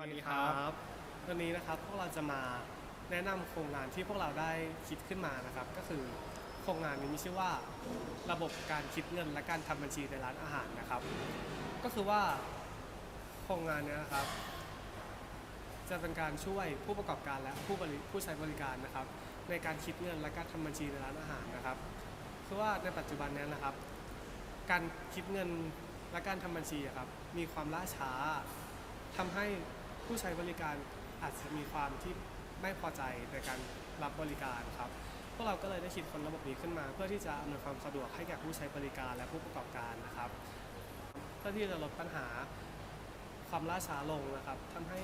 วัสดีครับวันนี้นะครับพวกเราจะมาแนะนำโครงงานที่พวกเราได้คิดขึ้นมานะครับ ก็คือโครงงานนี้มีชื่อว่าระบบการคิดเงินและการทำบัญชีในร้านอาหารนะครับ ก็คือว่าโครงงานนี้นะครับ จะเป็นการช่วยผู้ประกอบการและผู้บริผู้ใช้บริการนะครับ ในการคิดเงินและการทำบัญชีในร้านอาหารนะครับคือว่าในปัจจุบันนี้นะครับ การคิดเงินและการทำบัญชีครับมีความล่าช้าทำให้ ผู้ใช้บริการอาจจะมีความที่ไม่พอใจในการรับบริการครับพวกเราก็เลยได้คิดค้นระบบนี้ขึ้นมา เพื่อที่จะอำนวยความสะดวกให้แก่ผู้ใช้บริการและผู้ประกอบการนะครับ เพื่อที่จะลดปัญหาความล่าช้าลงนะครับทำให้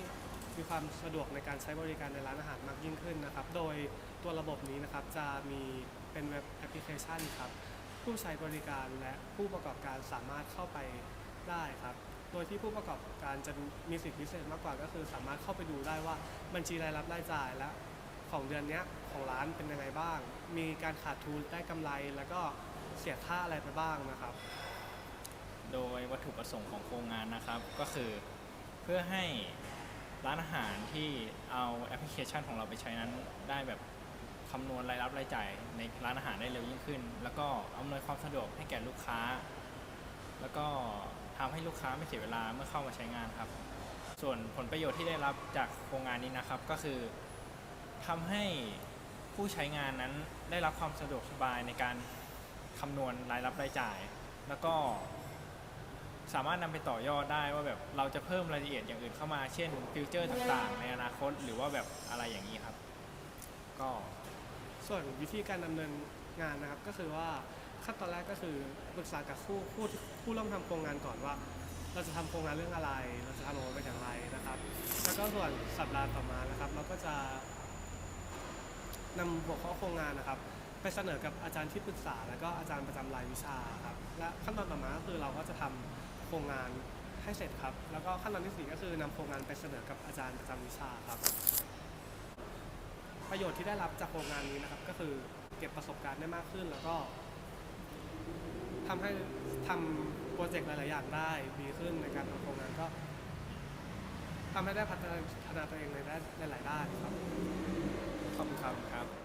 มีความสะดวกในการใช้บริการในร้านอาหารมากยิ่งขึ้นนะครับ โดยตัวระบบนี้นะครับจะมีเป็นเว็บแอปพลิเคชันครับ ผู้ใช้บริการและผู้ประกอบการสามารถเข้าไปได้ครับ โดยที่ผู้ประกอบการจะมีสิทธิพิเศษมากกว่าก็คือสามารถเข้าไปดูได้ว่าบัญชีรายรับรายจ่ายและของเดือนนี้ของร้านเป็นยังไงบ้าง มีการขาดทุนได้กำไร แล้วก็เสียค่าอะไรไปบ้างนะครับ โดยวัตถุประสงค์ของโครงงานนะครับ ก็คือเพื่อให้ร้านอาหารที่เอาแอปพลิเคชันของเราไปใช้นั้นได้แบบคำนวณรายรับรายจ่ายในร้านอาหารได้เร็วยิ่งขึ้น แล้วก็อำนวยความสะดวกให้แก่ลูกค้า แล้วก็ ทำให้ลูกค้าไม่เสียเวลาเมื่อเข้ามาใช้งานครับ ส่วนผลประโยชน์ที่ได้รับจากโครงงานนี้นะครับ ก็คือทำให้ผู้ใช้งานนั้นได้รับความสะดวกสบายในการคำนวณรายรับรายจ่าย แล้วก็สามารถนำไปต่อยอดได้ว่าแบบเราจะเพิ่มรายละเอียดอย่างอื่นเข้ามา เช่นฟิวเจอร์ต่างๆ ในอนาคตหรือว่าแบบอะไรอย่างนี้ครับ ก็ส่วนวิธีการดำเนินงานนะครับก็คือว่า ขั้นตอนแรกก็คือปรึกษากับผู้ผู้ผู้ร่วมทำโครงงานก่อนว่า เราจะทำโครงงานเรื่องอะไร เราจะทำออกมาเป็นอย่างไรนะครับ แล้วก็ส่วนสัปดาห์ต่อมานะครับ เราก็จะนำหัวข้อโครงงานนะครับ ไปเสนอกับอาจารย์ที่ปรึกษา แล้วก็อาจารย์ประจำรายวิชาครับและขั้นตอนต่อมาก็คือเราก็จะทำโครงงานให้เสร็จครับ แล้วก็ขั้นตอนที่สี่ก็คือนำโครงงานไปเสนอกับอาจารย์ประจำวิชาครับ ประโยชน์ที่ได้รับจากโครงงานนี้นะครับ ก็คือเก็บประสบการณ์ได้มากขึ้น แล้วก็ ทำให้ทำโปรเจกต์หลาย ๆ อย่างได้ดีขึ้นในการทำโครงงานก็ทำให้ได้พัฒนาตัวเองในหลายๆด้านครับ ขอบคุณครับ